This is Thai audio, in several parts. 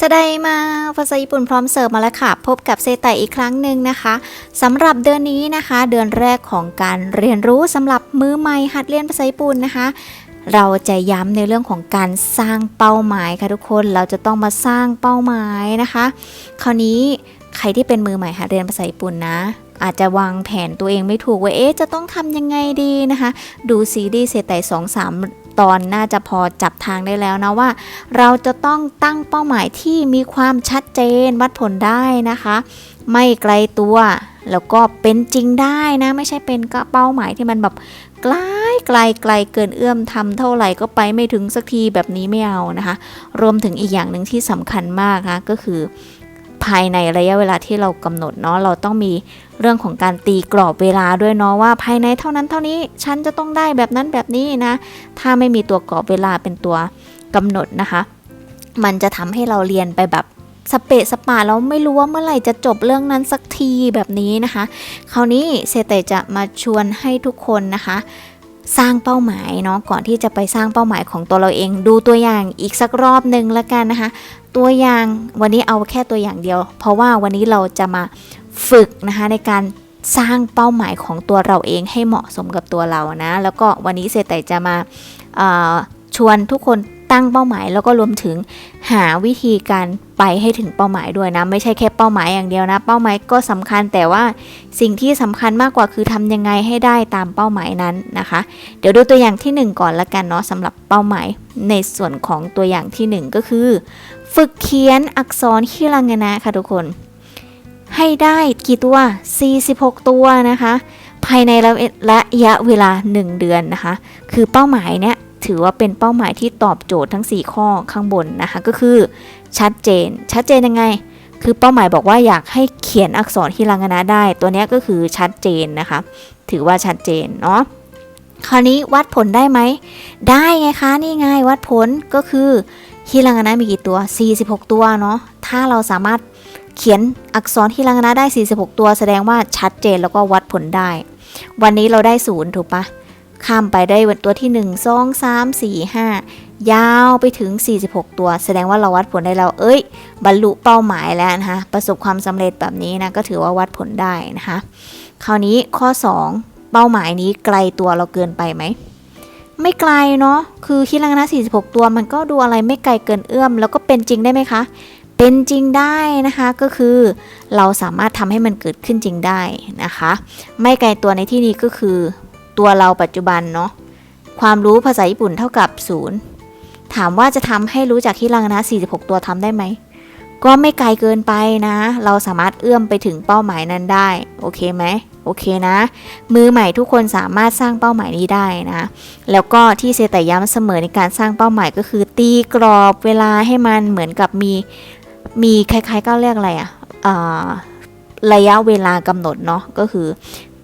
จะได้มาภาษาญี่ปุ่นพร้อมเสิร์ฟมาแล้วค่ะ พบกับเซไตอีกครั้งหนึ่งนะคะสำหรับเดือนนี้นะคะ เดือนแรกของการเรียนรู้สำหรับมือใหม่หัดเรียนภาษาญี่ปุ่นนะคะ เราจะย้ำในเรื่องของการสร้างเป้าหมายค่ะทุกคนเราจะต้องมาสร้างเป้าหมายนะคะ คราวนี้ใครที่เป็นมือใหม่หัดเรียนภาษาญี่ปุ่นนะ อาจจะวางแผนตัวเองไม่ถูกว่าเอ๊ะจะต้องทำยังไงดีนะคะ ดูซีรีส์เซไตสองสามตอนน่าจะพอจับทางได้แล้วนะว่า เราจะต้องตั้งเป้าหมายที่มีความชัดเจนวัดผลได้นะคะ ไม่ไกลตัวแล้วก็เป็นจริงได้นะ ไม่ใช่เป็นก็เป้าหมายที่มันแบบไกลไกลไกลเกินเอื้อมทำเท่าไหร่ก็ไปไม่ถึงสักทีแบบนี้ไม่เอานะคะ รวมถึงอีกอย่างหนึ่งที่สำคัญมากนะก็คือ ภายในระยะเวลาที่เรากำหนดเนาะเราต้องมีเรื่องของการตีกรอบเวลาด้วยเนาะว่าภายในเท่านั้นเท่านี้ฉันจะต้องได้แบบนั้นแบบนี้นะ ถ้าไม่มีตัวกรอบเวลาเป็นตัวกำหนดนะคะ มันจะทำให้เราเรียนไปแบบสเปะสปาแล้วไม่รู้ว่าเมื่อไหร่จะจบเรื่องนั้นสักทีแบบนี้นะคะ คราวนี้เซเตจะมาชวนให้ทุกคนนะคะ สร้างเป้าหมายเนาะก่อนที่จะไปสร้างเป้าหมายของตัวเราเอง ดูตัวอย่างอีกสักรอบหนึ่งแล้วกันนะคะ ตัวอย่างวันนี้เอาแค่ตัวอย่างเดียว เพราะว่าวันนี้เราจะมาฝึกนะคะในการสร้างเป้าหมายของตัวเราเองให้เหมาะสมกับตัวเรานะ แล้วก็วันนี้เซตไตจะมาชวนทุกคน ตั้งเป้าหมาย แล้วก็รวมถึงหาวิธีการไปให้ถึงเป้าหมายด้วยนะ ไม่ใช่แค่เป้าหมายอย่างเดียวนะ เป้าหมายก็สำคัญแต่ว่าสิ่งที่สำคัญมากกว่าคือทำยังไงให้ได้ตามเป้าหมายนั้นนะคะ เดี๋ยวดูตัวอย่างที่ 1 ก่อนละกันเนาะสำหรับเป้าหมายในส่วนของตัวอย่างที่ 1 ก็คือ ฝึกเขียนอักษรฮิรังานะค่ะทุกคน ให้ได้กี่ตัว 46 ตัวนะคะ ภายในระยะเวลา 1 เดือนนะคะ คือเป้าหมายเนี้ย ถือว่าเป็นเป้าหมายที่ตอบโจทย์ทั้ง 4 ข้อข้างบนนะคะก็คือชัดเจน ชัดเจนยังไง คือเป้าหมายบอกว่าอยากให้เขียนอักษรฮิรังนะได้ ตัวนี้ก็คือชัดเจนนะคะ ถือว่าชัดเจนเนาะคราวนี้วัดผลได้ไหม ได้ไงคะนี่ไงวัดผลก็คือฮิรังนะมีกี่ตัว 46 ตัวเนาะถ้าเราสามารถเขียนอักษรฮิรังนะได้ 46 ตัว แสดงว่าชัดเจนแล้วก็วัดผลได้ วันนี้เราได้ศูนย์ถูกปะ ข้ามไปได้ตัวที่ 1 2 3 4 5 ยาวไปถึง 46 ตัว แสดงว่าเราวัดผลได้แล้ว เอ้ย บรรลุเป้าหมายแล้วนะคะ ประสบความสำเร็จแบบนี้นะก็ถือว่าวัดผลได้นะคะ คราวนี้ข้อ 2 เป้าหมายนี้ไกลตัวเราเกินไปไหม ไม่ไกลเนาะ คือคิดลังนะ 46 ตัวมันก็ดูอะไรไม่ไกลเกินเอื้อม แล้วก็เป็นจริงได้ไหมคะเป็นจริงได้นะคะก็คือเราสามารถทำให้มันเกิดขึ้นจริงได้นะคะ ไม่ไกลตัวในที่นี้ก็คือ ตัวเราปัจจุบันเนาะความรู้ภาษาญี่ปุ่นเท่ากับศูนย์ถามว่าจะทำให้รู้จักฮิรังนะ 46 ตัวทำได้ไหม ก็ไม่ไกลเกินไปนะ เราสามารถเอื้อมไปถึงเป้าหมายนั้นได้ โอเคไหม โอเคนะ มือใหม่ทุกคนสามารถสร้างเป้าหมายนี้ได้นะ แล้วก็ที่เซแต่ย้ำเสมอในการสร้างเป้าหมายก็คือตีกรอบเวลาให้มันเหมือนกับมี มีคล้ายๆก็เรียกอะไรอะอะระยะเวลากำหนดเนาะ ก็คือ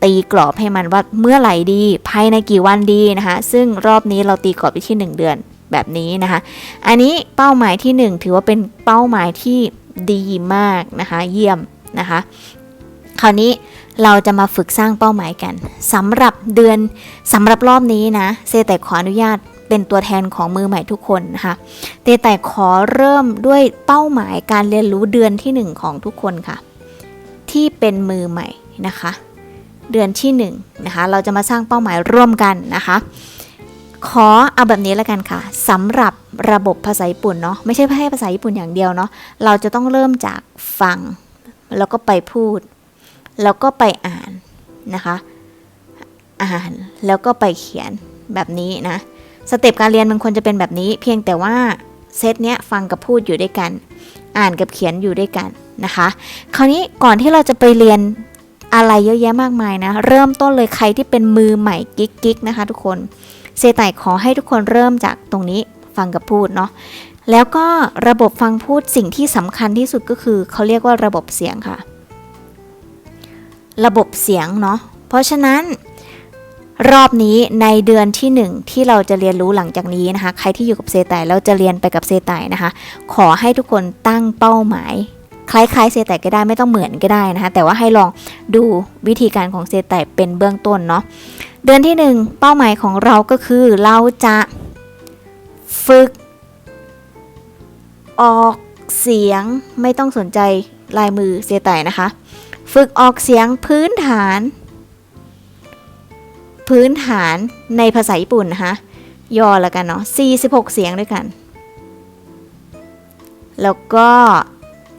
ตีกรอบให้มันว่าเมื่อไหร่ดีภายในกี่วันดีนะคะซึ่งรอบนี้เราตีกรอบไปที่ 1 เดือนแบบนี้นะคะ อันนี้เป้าหมายที่ 1 ถือว่าเป็นเป้าหมายที่ดีมากนะคะเยี่ยมนะคะ คราวนี้เราจะมาฝึกสร้างเป้าหมายกันสำหรับเดือนสำหรับรอบนี้นะเซแต่ขออนุญาตเป็นตัวแทนของมือใหม่ทุกคนนะคะเตแต่ขอเริ่มด้วยเป้าหมายการเรียนรู้เดือนที่ 1 ของทุกคนค่ะ ที่เป็นมือใหม่นะคะ เดือนที่1นนะคะเราจะมาสร้างเป้าหมายร่วมกันนะคะ ขอเอาแบบนี้แล้วกันค่ะสำหรับระบบภาษาญี่ปุ่นเนาะไม่ใช่แค่ภาษาญี่ปุ่นอย่างเดียวเนาะเราจะต้องเริ่มจากฟัง แล้วก็ไปพูด แล้วก็ไปอ่านนะคะอ่านแล้วก็ไปเขียนแบบนี้นะสเต็ปการเรียนมันควรจะเป็นแบบนี้ เพียงแต่ว่าเซตเนี้ยฟังกับพูดอยู่ด้วยกัน อ่านกับเขียนอยู่ด้วยกันนะคะ คราวนี้ก่อนที่เราจะไปเรียน อะไรเยอะแยะมากมายนะ เริ่มต้นเลยใครที่เป็นมือใหม่กิ๊กๆนะคะทุกคนเซไตขอให้ทุกคนเริ่มจากตรงนี้ฟังกับพูดเนาะแล้วก็ระบบฟังพูดสิ่งที่สำคัญที่สุดก็คือเขาเรียกว่าระบบเสียงค่ะ ระบบเสียงเนาะเพราะฉะนั้น รอบนี้ในเดือนที่ 1 ที่เราจะเรียนรู้หลังจากนี้นะคะ ใครที่อยู่กับเซไตแล้วจะเรียนไปกับเซไตนะคะ ขอให้ทุกคนตั้งเป้าหมาย คล้ายๆเซไตก็ได้ไม่ต้องเหมือนก็ได้นะคะแต่ว่าให้ลองดูวิธีการของเซไตเป็นเบื้องต้นเนาะเดือนที่ 1 เป้าหมายของเราก็คือเราจะฝึก ออกเสียงไม่ต้องสนใจลายมือเสียแต่นะคะ ฝึกออกเสียงพื้นฐาน พื้นฐานในภาษาญี่ปุ่นนะคะย่อแล้วกันเนาะ46 เสียงด้วยกัน แล้วก็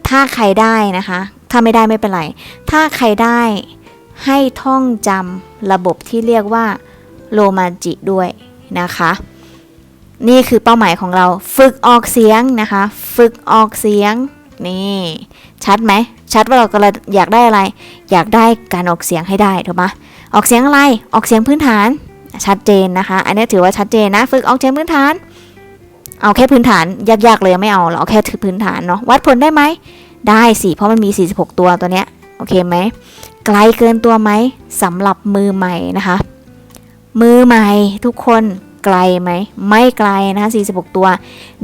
ถ้าใครได้นะคะ ถ้าไม่ได้ไม่เป็นไร ถ้าใครได้ให้ท่องจำระบบที่เรียกว่าโรมาจิด้วยนะคะ นี่คือเป้าหมายของเราฝึกออกเสียงนะคะ ฝึกออกเสียงนี่ชัดไหมชัดว่าเรากำลังอยากได้อะไร อยากได้การออกเสียงให้ได้ถูกไหมออกเสียงอะไรออกเสียงพื้นฐานชัดเจนนะคะ อันนี้ถือว่าชัดเจนนะ ฝึกออกเสียงพื้นฐาน เอาแค่พื้นฐานยากๆเลยไม่เอาเราเอาแค่พื้นฐานเนาะวัดผลได้ไหมได้สิเพราะมันมี 46 ตัวตัวเนี้ยโอเคไหมไกลเกินตัวไหมสำหรับมือใหม่นะคะ มือใหม่ทุกคนไกลไหมไม่ไกลนะคะ46 ตัว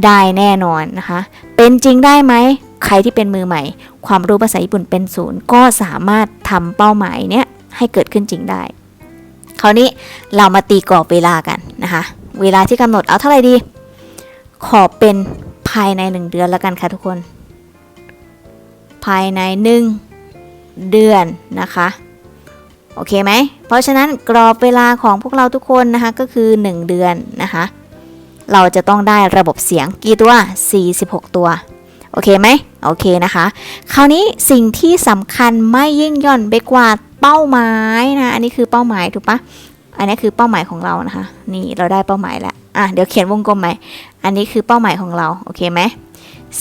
ได้แน่นอนนะคะ เป็นจริงได้ไหมใครที่เป็นมือใหม่ ความรู้ภาษาญี่ปุ่นเป็นศูนย์ก็สามารถทำเป้าหมายเนี้ยให้เกิดขึ้นจริงได้คราวนี้เรามาตีกรอบเวลากันนะคะ เวลาที่กำหนดเอาเท่าไหร่ดี ขอเป็นภายใน 1 เดือนแล้วกันค่ะทุกคน ภายใน 1 เดือนนะคะ โอเคไหม เพราะฉะนั้นกรอบเวลาของพวกเราทุกคนนะคะก็คือ 1 เดือนนะคะ เราจะต้องได้ระบบเสียงกี่ตัว 46 ตัว โอเคไหม โอเคนะคะ คราวนี้สิ่งที่สำคัญไม่ยิ่งย่อนไปกว่าเป้าหมายนะ อันนี้คือเป้าหมายถูกปะ อันนี้คือเป้าหมายของเรานะคะ นี่เราได้เป้าหมายแล้วอะเดี๋ยวเขียนวงกลมใหมอันนี้คือเป้าหมายของเราโอเคไหม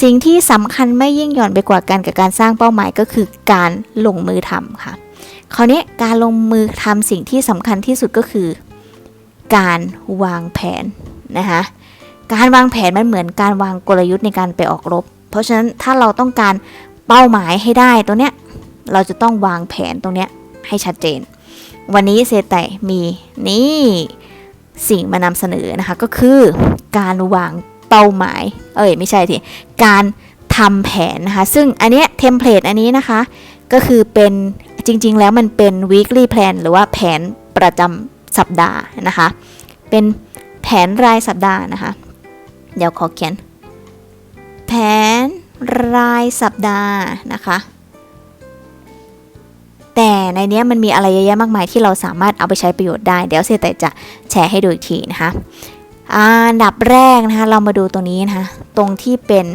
สิ่งที่สำคัญไม่ยิ่งหย่อนไปกว่ากันกับการสร้างเป้าหมายก็คือการลงมือทำค่ะคราวนี้การลงมือทำสิ่งที่สำคัญที่สุดก็คือ การวางแผนนะคะการวางแผนมันเหมือนการวางกลยุทธ์ในการไปออกรบ เพราะฉะนั้นถ้าเราต้องการเป้าหมายให้ได้ตัวเนี้ยเราจะต้องวางแผนตรงเนี้ยให้ชัดเจน วันนี้เซไตมีนี่สิ่งมานำเสนอนะคะก็คือการวางเป้าหมาย เอ้ยไม่ใช่ทีการทำแผนนะคะ ซึ่งอันเนี้ยเทมเพลตอันนี้นะคะ ก็คือเป็นจริง ๆ แล้วมันเป็น weekly plan หรือว่าแผนประจำสัปดาห์นะคะ เป็นแผนรายสัปดาห์นะคะ เดี๋ยวขอเขียน แผนรายสัปดาห์นะคะ ในนี้มันมีอะไรเยอะแยะมากมายที่เราสามารถเอาไปใช้ประโยชน์ได้ เดี๋ยวเซแต่จะแชร์ให้ดูอีกทีนะคะอันดับแรกนะคะเรามาดูตรงนี้นะคะตรงที่เป็น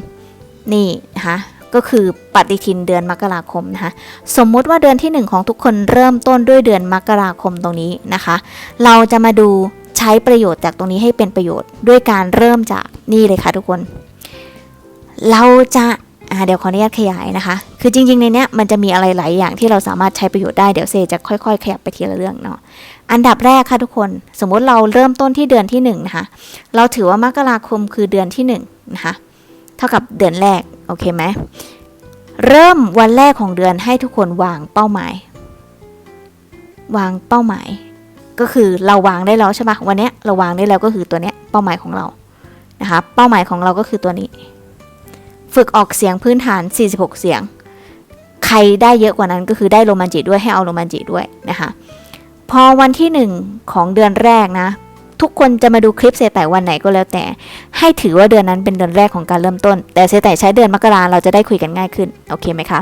นี่นะคะก็คือปฏิทินเดือนมกราคมนะคะสมมุติว่าเดือนที่ 1 ของทุกคนเริ่มต้นด้วยเดือนมกราคมตรงนี้นะคะ เราจะมาดูใช้ประโยชน์จากตรงนี้ให้เป็นประโยชน์ ด้วยการเริ่มจากนี่เลยค่ะทุกคน เราจะ อ่าเดี๋ยวขออนุญาตขยายนะคะ คือจริง ๆ ในเนี้ยมันจะมีอะไรหลายอย่างที่เราสามารถใช้ประโยชน์ได้ เดี๋ยวเซจะค่อย ๆ ขยับไปทีละเรื่องเนาะ อันดับแรกค่ะทุกคน สมมุติเราเริ่มต้นที่เดือนที่1นงนะคะ เราถือว่ามกราคมคือเดือนที่1นงนะคะ เท่ากับเดือนแรก โอเคไหม เริ่มวันแรกของเดือนให้ทุกคนวางเป้าหมาย วางเป้าหมาย ก็คือเราวางได้แล้วใช่ปะวันเนี้ยเราวางได้แล้วก็คือตัวเนี้ยเป้าหมายของเรา นะคะ เป้าหมายของเราก็คือตัวนี้ ฝึกออกเสียงพื้นฐาน 46 เสียง ใครได้เยอะกว่านั้นก็คือได้โรมันจิด้วยให้เอาโรมันจิด้วยนะคะ พอวันที่ 1 ของเดือนแรกนะ ทุกคนจะมาดูคลิปเซแต่วันไหนก็แล้วแต่ ให้ถือว่าเดือนนั้นเป็นเดือนแรกของการเริ่มต้น แต่เซแต่ใช้เดือนมกราเราจะได้คุยกันง่ายขึ้นโอเคไหมคะ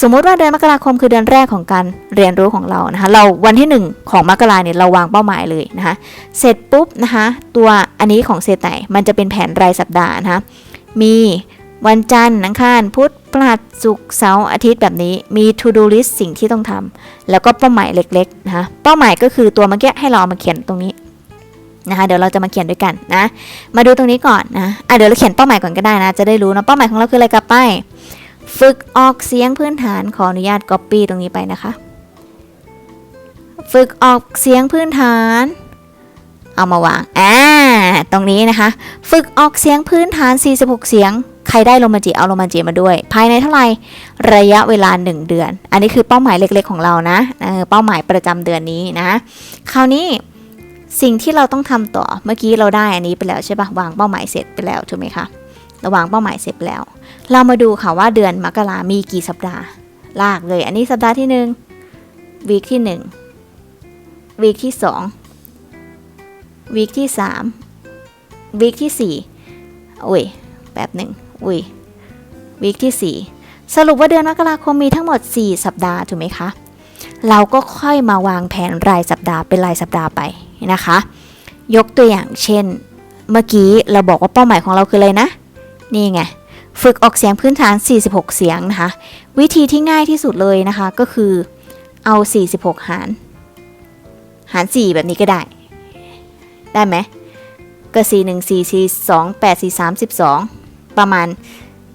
สมมุติว่าเดือนมกราคมคือเดือนแรกของการเรียนรู้ของเรานะคะ เราวันที่ 1 ของมกราเนี่ยเราวางเป้าหมายเลยนะคะ เสร็จปุ๊บนะคะ ตัวอันนี้ของเซแต่มันจะเป็นแผนรายสัปดาห์นะคะ มี วันจันทร์อังคารพุธพฤหัสศุกร์เสาร์อาทิตย์แบบนี้มี to do list สิ่งที่ต้องทำแล้วก็เป้าหมายเล็กๆนะคะเป้าหมายก็คือตัวเมื่อกี้ให้เราเอามาเขียนตรงนี้นะคะเดี๋ยวเราจะมาเขียนด้วยกันนะ มาดูตรงนี้ก่อนนะอะเดี๋ยวเราเขียนเป้าหมายก่อนก็ได้นะ จะได้รู้นะเป้าหมายของเราคืออะไรกลับไป ฝึกออกเสียงพื้นฐานขออนุญาต copy ตรงนี้ไปนะคะ ฝึกออกเสียงพื้นฐาน เอามาวางอ่าตรงนี้นะคะ ฝึกออกเสียงพื้นฐาน 46 เสียง ใครได้โรมาจิเอาโรมาจิมาด้วย ภายในเท่าไหร่ระยะเวลา 1 เดือน อันนี้คือเป้าหมายเล็กๆของเรานะเออเป้าหมายประจำเดือนนี้นะ คราวนี้สิ่งที่เราต้องทำต่อเมื่อกี้เราได้อันนี้ไปแล้วใช่ปะวางเป้าหมายเสร็จไปแล้วถูกไหมคะเราวางเป้าหมายเสร็จแล้ว เรามาดูค่ะว่าเดือนมกรามีกี่สัปดาห์ ลากเลย อันนี้สัปดาห์ที่หนึ่งวีคที่หนึ่งวีคที่สองวีคที่สามวีคที่สี่อุ้ยแป๊บหนึ่ง อุ้ยวีคที่สี่สรุปว่าเดือนมกราคมมีทั้งหมด 4 สัปดาห์ถูกไหมคะ เราก็ค่อยมาวางแผนรายสัปดาห์เป็นรายสัปดาห์ไปนะคะ ยกตัวอย่างเช่น เมื่อกี้เราบอกว่าเป้าหมายของเราคืออะไรนะ นี่ไง ฝึกออกเสียงพื้นฐาน 46 เสียงนะคะ วิธีที่ง่ายที่สุดเลยนะคะก็คือเอา 46 หาร หาร 4 แบบนี้ก็ได้ ได้ไหมก็ 4 1 4 4 2 8 4 3 12 ประมาณ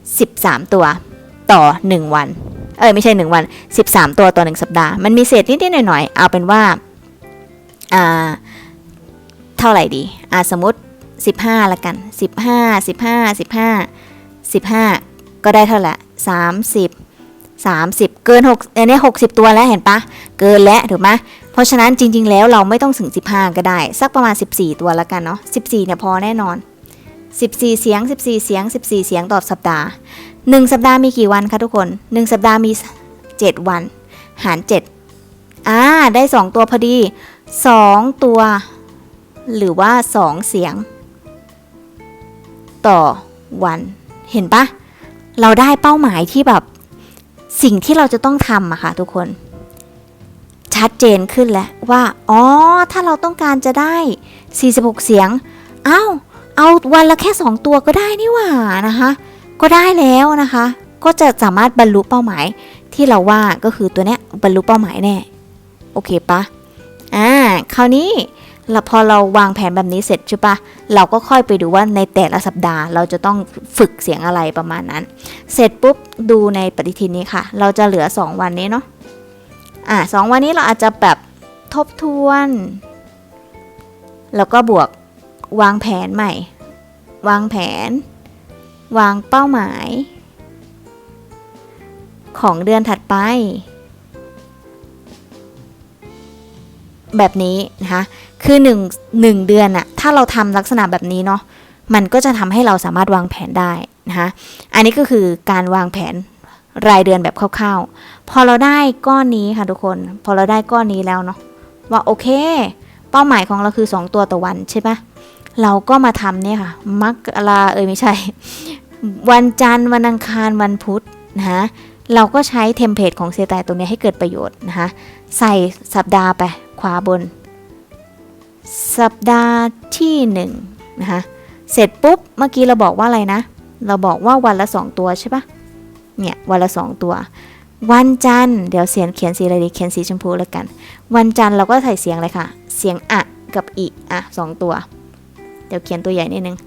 13 ตัวต่อ 1 วัน เอ้ยไม่ใช่ 1 วัน 13 ตัวต่อ 1 สัปดาห์ มันมีเศษนิดๆหน่อยๆ เอาเป็นว่าอ่าเท่าไหร่ดีอ่าสมมติ 15 ละกัน 15 15 15 15 ก็ได้เท่าไหร่30 30 เกิน6อันนี้60 ตัวแล้วเห็นปะเกินแล้วถูกไหมเพราะฉะนั้นจริง ๆ แล้วเราไม่ต้องถึง 15 ก็ได้ สักประมาณ 14 ตัวแล้วกันเนาะ14เนี่ยพอแน่นอน 14 เสียง 14 เสียง 14 เสียงต่อสัปดาห์ 1 สัปดาห์มีกี่วันคะทุกคน 1 สัปดาห์มี 7 วัน หาร 7 อ่า ได้ 2 ตัวพอดี 2 ตัว หรือว่า 2 เสียง ต่อวัน เห็นปะ เราได้เป้าหมายที่แบบสิ่งที่เราจะต้องทำอะค่ะทุกคน ชัดเจนขึ้นแล้วว่า อ๋อ ถ้าเราต้องการจะได้ 46 เสียงเอ้า เอาวันละแค่ 2 ตัวก็ได้นี่หว่านะคะ ก็ได้แล้วนะคะ ก็จะสามารถบรรลุเป้าหมายที่เราว่าก็คือตัวเนี้ยบรรลุเป้าหมายแน่โอเคปะอ่าคราวนี้เราพอเราวางแผนแบบนี้เสร็จใช่ปะเราก็ค่อยไปดูว่าในแต่ละสัปดาห์ เราจะต้องฝึกเสียงอะไรประมาณนั้น เสร็จปุ๊บดูในปฏิทินนี้ค่ะ เราจะเหลือ 2 วันนี้เนาะอ่าสองวันนี้เราอาจจะแบบทบทวน แล้วก็บวก วางแผนใหม่ วางแผน วางเป้าหมาย ของเดือนถัดไป แบบนี้นะคะคือ1 1เดือนอะถ้าเราทำลักษณะแบบนี้เนาะมันก็จะทำให้เราสามารถวางแผนได้นะคะอันนี้ก็คือการวางแผนรายเดือนแบบคร่าวๆ พอเราได้ก้อนนี้ค่ะทุกคน พอเราได้ก้อนนี้แล้วเนาะว่าโอเค เป้าหมายของเราคือ 2 ตัวต่อวันใช่ปะ เราก็มาทำเนี่ยค่ะมักลาเอยไม่ใช่ วันจันทร์วันอังคารวันพุธนะคะเราก็ใช้เทมเพลตของเซตายตัวนี้ให้เกิดประโยชน์นะคะใส่สัปดาห์ไปขวาบน สัปดาห์ที่1นงนะคะเสร็จปุ๊บเมื่อกี้เราบอกว่าอะไรนะ เราบอกว่าวันละ 2 ตัวใช่ปะเนี่ยวันละ 2 ตัว วันจันทร์เดี๋ยวเสียงเขียนสีอะไรดีเขียนสีชมพูแล้วกัน วันจันทร์เราก็ใส่เสียงอะไรค่ะ เสียงอะกับอีอะสองตัว เดี๋ยวเขียนตัวใหญ่นิดนึง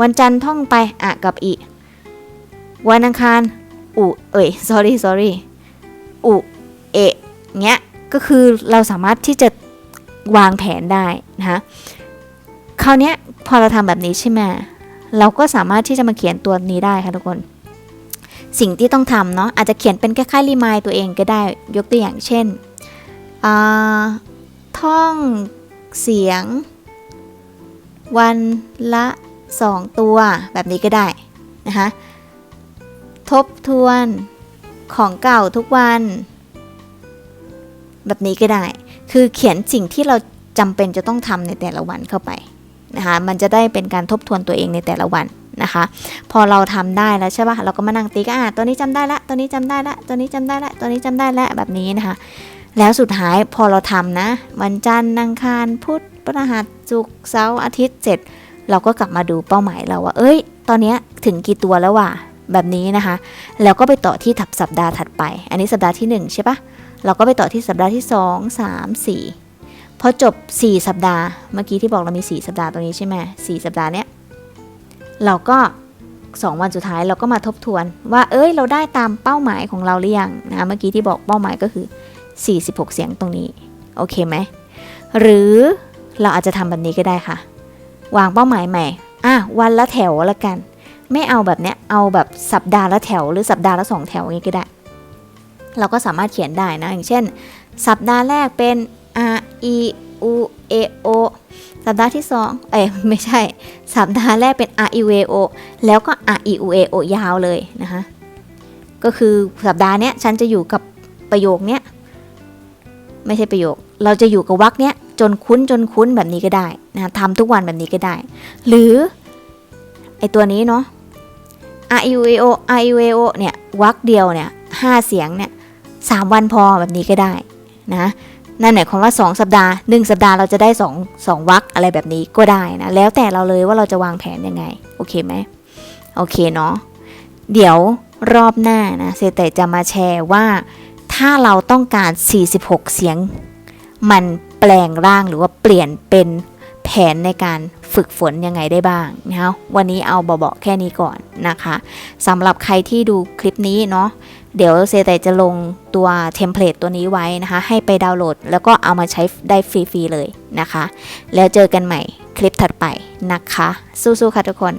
วันจันทร์ท่องไปอะกับอีวันอังคารอุเอ้ย sorry sorry อุเอะเงี้ยก็คือเราสามารถที่จะวางแผนได้นะคะคราวเนี้ยพอเราทำแบบนี้ใช่ไหมเราก็สามารถที่จะมาเขียนตัวนี้ได้ค่ะทุกคน สิ่งที่ต้องทำเนาะอาจจะเขียนเป็นคล้ายๆรีมายตัวเองก็ได้ยกตัวอย่างเช่นอ่าท่องเสียง วันละ 2 ตัวแบบนี้ก็ได้นะคะทบทวนของเก่าทุกวัน แบบนี้ก็ได้ คือเขียนสิ่งที่เราจำเป็นจะต้องทำในแต่ละวันเข้าไปนะคะมันจะได้เป็นการทบทวนตัวเองในแต่ละวันนะคะพอเราทำได้แล้วใช่ปะเราก็มานั่งติ๊กอะตัวนี้จำได้ละตัวนี้จำได้ละตัวนี้จำได้ละตัวนี้จำได้ละแบบนี้นะคะ แล้วสุดท้ายพอเราทำนะ วันจันทร์อังคารพุธ พฤหัสศุกร์เสาร์อาทิตย์เสร็จ เราก็กลับมาดูเป้าหมายเราว่า เอ้ย ตอนนี้ถึงกี่ตัวแล้วว่ะแบบนี้นะคะ แล้วก็ไปต่อที่ถับสัปดาห์ถัดไป อันนี้สัปดาห์ที่ 1 ใช่ปะเราก็ไปต่อที่สัปดาห์ที่ 2 3 4 พอจบ 4 สัปดาห์ เมื่อกี้ที่บอกเรามี 4 สัปดาห์ตรงนี้ใช่ไหม4สัปดาห์เนี้ยเราก็ 2 วันสุดท้ายเราก็มาทบทวนว่า เอ้ย เราได้ตามเป้าหมายของเราหรือยังนะ เมื่อกี้ที่บอกเป้าหมายก็คือ 46 เสียงตรงนี้ โอเคไหม หรือ เราอาจจะทำแบบนี้ก็ได้ค่ะ วางเป้าหมายใหม่ อะวันละแถวละกัน ไม่เอาแบบเนี้ย เอาแบบสัปดาห์ละแถว หรือสัปดาห์ละสองแถวอย่างนี้ก็ได้ เราก็สามารถเขียนได้นะ อย่างเช่น สัปดาห์แรกเป็น R E U A O สัปดาห์ที่ 2 เอ้ยไม่ใช่ สัปดาห์แรกเป็น R E U A O แล้วก็ R E U A O ยาวเลยนะคะ ก็คือสัปดาห์เนี้ยฉันจะอยู่กับประโยคเนี้ย ไม่ใช่ประโยค เราจะอยู่กับวรรคเนี้ย จนคุ้นจนคุ้นแบบนี้ก็ได้นะทำทุกวันแบบนี้ก็ได้ หรือไอตัวนี้เนาะ a i u e o a i u e o เนี่ยวักเดียวเนี่ยห้าเสียงเนี่ยสามวันพอแบบนี้ก็ได้นะนั่นหมายความว่า 2 สัปดาห์ 1 สัปดาห์เราจะได้ 2 2วักอะไรแบบนี้ก็ได้นะ แล้วแต่เราเลยว่าเราจะวางแผนยังไง โอเคไหมโอเคเนาะเดี๋ยวรอบหน้านะเซเตจะมาแชร์ว่า ถ้าเราต้องการ 46 เสียง มัน ลงร่างหรือว่าเปลี่ยนเป็นแผนในการฝึกฝนยังไงได้บ้างนะคะวันนี้เอาเบาๆแค่นี้ก่อนนะคะสำหรับใครที่ดูคลิปนี้เนาะเดี๋ยวเซไตจะลงตัวเทมเพลตตัวนี้ไว้นะคะ ให้ไปดาวน์โหลด แล้วก็เอามาใช้ได้ฟรีๆเลยนะคะ แล้วเจอกันใหม่คลิปถัดไปนะคะ สู้ๆค่ะทุกคน